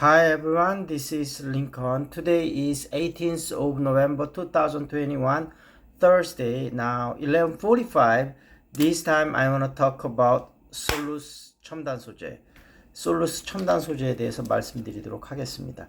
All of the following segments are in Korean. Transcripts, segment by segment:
Hi everyone, this is Lincoln. Today is 18th of November 2021, Thursday. Now 11:45. This time I want to talk about 솔루스 첨단 소재. 솔루스 첨단 소재에 대해서 말씀드리도록 하겠습니다.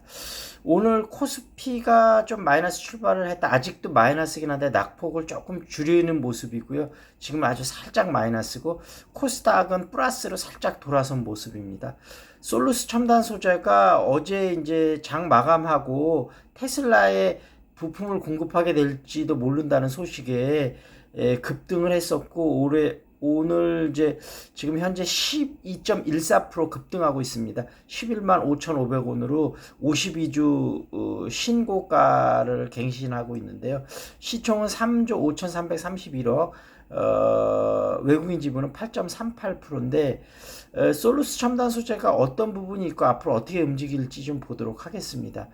오늘 코스피가 좀 마이너스 출발을 했다. 아직도 마이너스긴 한데 낙폭을 조금 줄이는 모습이고요. 지금 아주 살짝 마이너스고 코스닥은 플러스로 살짝 돌아선 모습입니다. 솔루스 첨단 소재가 어제 이제 장 마감하고 테슬라에 부품을 공급하게 될지도 모른다는 소식에 에, 급등을 했었고 올해 오늘 이제 지금 현재 12.14% 급등하고 있습니다. 11만 5,500원으로 52주 어, 신고가를 갱신하고 있는데요. 시총은 3조 5,331억, 어, 외국인 지분은 8.38%인데 어, 솔루스 첨단 소재가 어떤 부분이 있고 앞으로 어떻게 움직일지 좀 보도록 하겠습니다.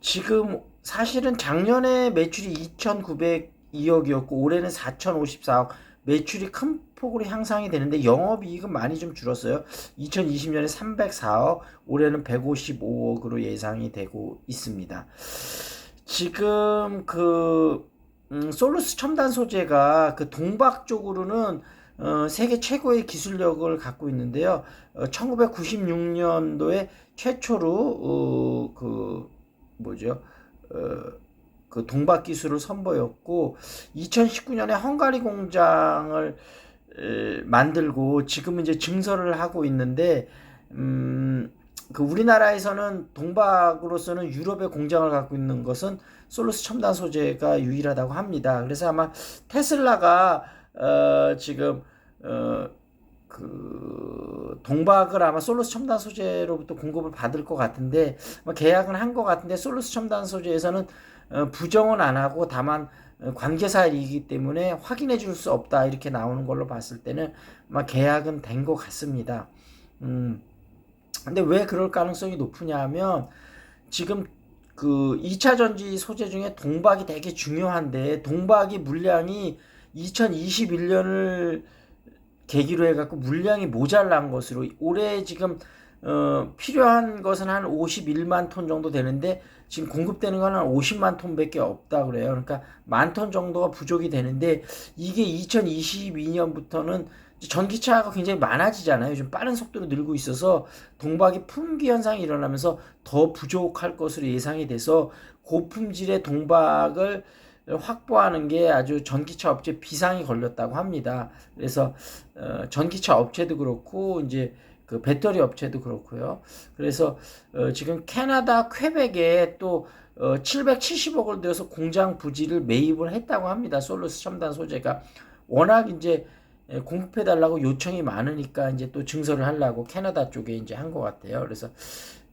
지금 사실은 작년에 매출이 2,902억이었고 올해는 4,054억 매출이 큰 폭으로 향상이 되는데 영업이익은 많이 좀 줄었어요. 2020년에 304억, 올해는 155억으로 예상이 되고 있습니다. 지금 그 음, 솔루스 첨단 소재가 그 동박 쪽으로는 어, 세계 최고의 기술력을 갖고 있는데요. 어, 1996년도에 최초로 어, 그 뭐죠? 어, 그 동박 기술을 선보였고 2019년에 헝가리 공장을 에, 만들고 지금 이제 증설을 하고 있는데 음, 그 우리나라에서는 동박으로서는 유럽의 공장을 갖고 있는 것은 솔루스 첨단 소재가 유일하다고 합니다. 그래서 아마 테슬라가 어, 지금 어, 그 동박을 아마 솔루스 첨단 소재로부터 공급을 받을 것 같은데 계약은 한 것 같은데 솔루스 첨단 소재에서는 어, 부정은 안 하고 다만 어, 관계사이기 때문에 확인해 줄 수 없다 이렇게 나오는 걸로 봤을 때는 아마 계약은 된 것 같습니다. 음. 근데 왜 그럴 가능성이 높으냐 하면 지금 그 2차 전지 소재 중에 동박이 되게 중요한데 동박이 물량이 2021년을 계기로 해갖고 물량이 모자란 것으로 올해 지금 어, 필요한 것은 한 51만 톤 정도 되는데 지금 공급되는 건한 50만 톤밖에 없다 그래요. 그러니까 만 톤 정도가 부족이 되는데 이게 2022년부터는 전기차가 굉장히 많아지잖아요. 좀 빠른 속도로 늘고 있어서 동박이 품귀 현상이 일어나면서 더 부족할 것으로 예상이 돼서 고품질의 동박을 확보하는 게 아주 전기차 업체 비상이 걸렸다고 합니다. 그래서 어, 전기차 업체도 그렇고 이제 그 배터리 업체도 그렇고요. 그래서 어, 지금 캐나다 퀘벡에 또 어, 770억을 들여서 공장 부지를 매입을 했다고 합니다. 솔루스 첨단 소재가 워낙 이제 예, 공급해 달라고 요청이 많으니까 이제 또 증설을 하려고 캐나다 쪽에 이제 한 것 같아요. 그래서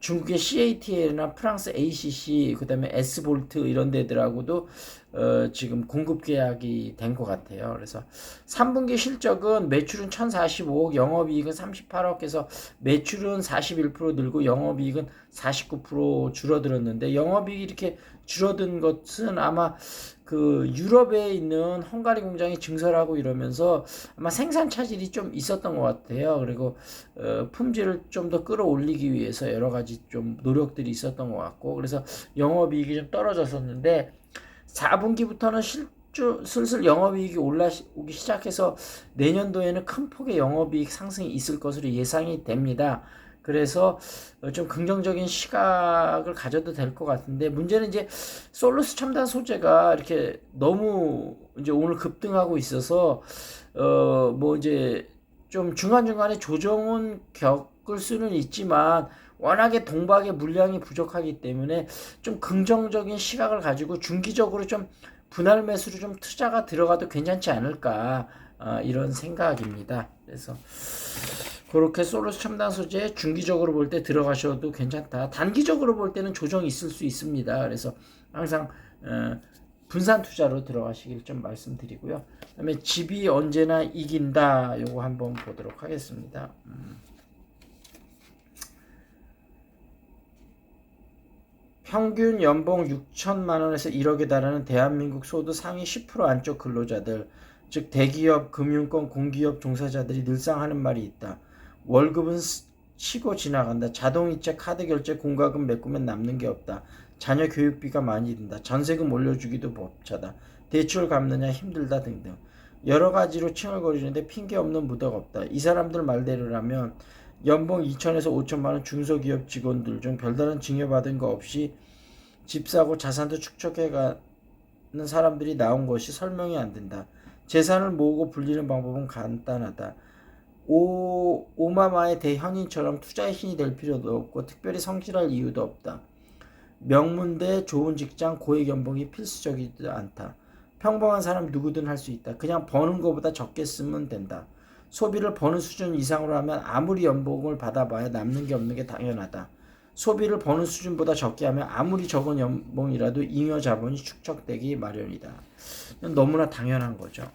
중국의 CATL이나 프랑스 ACC 그다음에 S볼트 이런 데들하고도 어, 지금 공급 계약이 된 것 같아요. 그래서 3분기 실적은 매출은 1,045억, 영업이익은 38억 해서 매출은 41% 늘고 영업이익은 49% 줄어들었는데 영업이익이 이렇게 줄어든 것은 아마 그 유럽에 있는 헝가리 공장이 증설하고 이러면서 아마 생산 차질이 좀 있었던 것 같아요. 그리고 어, 품질을 좀 더 끌어올리기 위해서 여러 가지 좀 노력들이 있었던 것 같고 그래서 영업이익이 좀 떨어졌었는데 4분기부터는 실주 슬슬 영업이익이 올라오기 시작해서 내년도에는 큰 폭의 영업이익 상승이 있을 것으로 예상이 됩니다. 그래서 좀 긍정적인 시각을 가져도 될 것 같은데 문제는 이제 솔루스 첨단 소재가 이렇게 너무 이제 오늘 급등하고 있어서 어 뭐 이제 좀 중간중간에 조정은 겪을 수는 있지만 워낙에 동박의 물량이 부족하기 때문에 좀 긍정적인 시각을 가지고 중기적으로 좀 분할 매수로 좀 투자가 들어가도 괜찮지 않을까 어, 이런 생각입니다. 그래서 그렇게 솔루스 첨단 소재 중기적으로 볼 때 들어가셔도 괜찮다. 단기적으로 볼 때는 조정이 있을 수 있습니다. 그래서 항상 어, 분산 투자로 들어가시길 좀 말씀드리고요. 그다음에 집이 언제나 이긴다. 요거 한번 보도록 하겠습니다. 음. 평균 연봉 6천만 원에서 1억에 달하는 대한민국 소득 상위 10% 안쪽 근로자들, 즉 대기업, 금융권, 공기업 종사자들이 늘상 하는 말이 있다. 월급은 치고 지나간다. 자동이체, 카드 결제, 공과금 메꾸면 남는 게 없다. 자녀 교육비가 많이 든다. 전세금 올려주기도 벅차다. 대출 갚느냐 힘들다 등등. 여러 가지로 칭얼거리는데 핑계 없는 무더가 없다. 이 사람들 말대로라면 연봉 2천에서 5천만 원 중소기업 직원들 중 별다른 징여받은 거 없이 집 사고 자산도 축적해 가는 사람들이 나온 것이 설명이 안 된다. 재산을 모으고 불리는 방법은 간단하다. 오, 오마마의 대현인처럼 투자의 신이 될 필요도 없고 특별히 성실할 이유도 없다. 명문대 좋은 직장 고액 연봉이 필수적이지 않다. 평범한 사람 누구든 할 수 있다. 그냥 버는 것보다 적게 쓰면 된다. 소비를 버는 수준 이상으로 하면 아무리 연봉을 받아봐야 남는 게 없는 게 당연하다. 소비를 버는 수준보다 적게 하면 아무리 적은 연봉이라도 잉여 자본이 축적되기 마련이다. 너무나 당연한 거죠.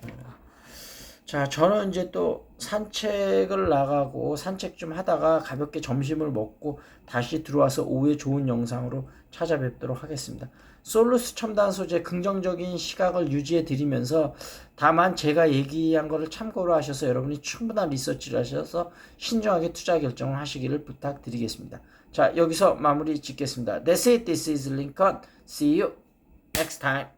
어. 자, 저는 이제 또 산책을 나가고 산책 좀 하다가 가볍게 점심을 먹고 다시 들어와서 오후에 좋은 영상으로 찾아뵙도록 하겠습니다. 솔루스 첨단 소재 긍정적인 시각을 유지해 드리면서 다만 제가 얘기한 거를 참고로 하셔서 여러분이 충분한 리서치를 하셔서 신중하게 투자 결정을 하시기를 부탁드리겠습니다. 자, 여기서 마무리 짓겠습니다. That's it. This is Lincoln. See you next time.